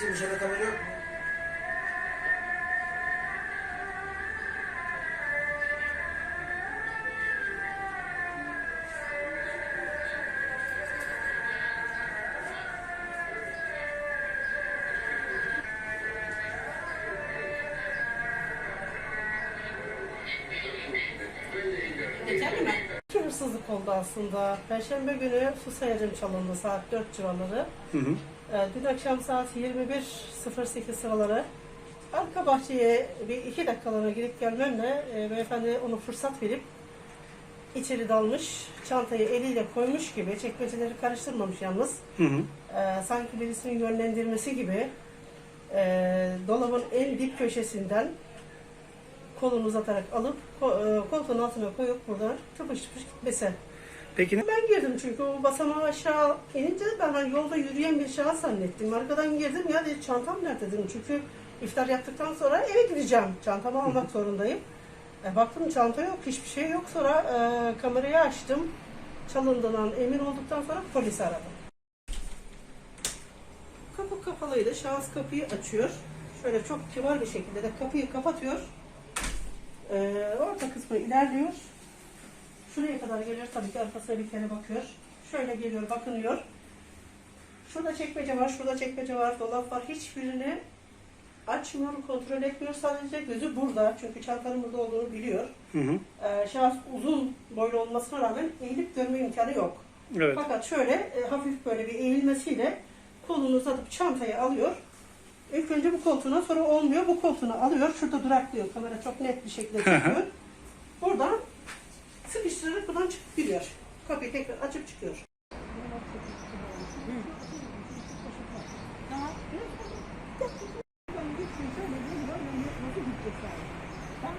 Bizim dışarıda kamera yok mu? Hırsızlık oldu aslında. Perşembe günü su çalındı saat 4 civarları. Hı hı. Ee, dün akşam saat 21.08 sıraları arka bahçeye bir iki dakikalığına girip gelmemle e, beyefendi onu fırsat verip içeri dalmış, çantayı eliyle koymuş gibi, çekmeceleri karıştırmamış yalnız. Hı hı. Ee, sanki birisinin yönlendirmesi gibi e, dolabın en dip köşesinden kolunu uzatarak alıp ko- e, koltuğun altına koyup buradan tıpış tıpış gitmesi. Peki ne? Ben girdim çünkü o basamağı aşağı inince ben hani yolda yürüyen bir şahıs zannettim. Arkadan girdim ya dedi çantam nerede dedim. Çünkü iftar yaptıktan sonra eve gideceğim. Çantamı almak zorundayım. E, baktım çanta yok, hiçbir şey yok. Sonra e, kamerayı açtım. Çalındığından emin olduktan sonra polisi aradım. Kapı kapalıydı. Şahıs kapıyı açıyor. Şöyle çok kibar bir şekilde de kapıyı kapatıyor. E, orta kısmı ilerliyor. Şuraya kadar geliyor tabii ki arkasına bir kere bakıyor. Şöyle geliyor, bakınıyor. Şurada çekmece var, şurada çekmece var, dolap var. Hiçbirini açmıyor, kontrol etmiyor. Sadece gözü burada. Çünkü çantanın burada olduğunu biliyor. Hı hı. Ee, şahıs uzun boylu olmasına rağmen eğilip görme imkanı yok. Evet. Fakat şöyle e, hafif böyle bir eğilmesiyle kolunu uzatıp çantayı alıyor. İlk önce bu koltuğuna sonra olmuyor. Bu koltuğunu alıyor. Şurada duraklıyor. Kamera çok net bir şekilde çekiyor. Buradan kapıdan çıkıp giriyor. Kapıyı tekrar açıp çıkıyor. Ben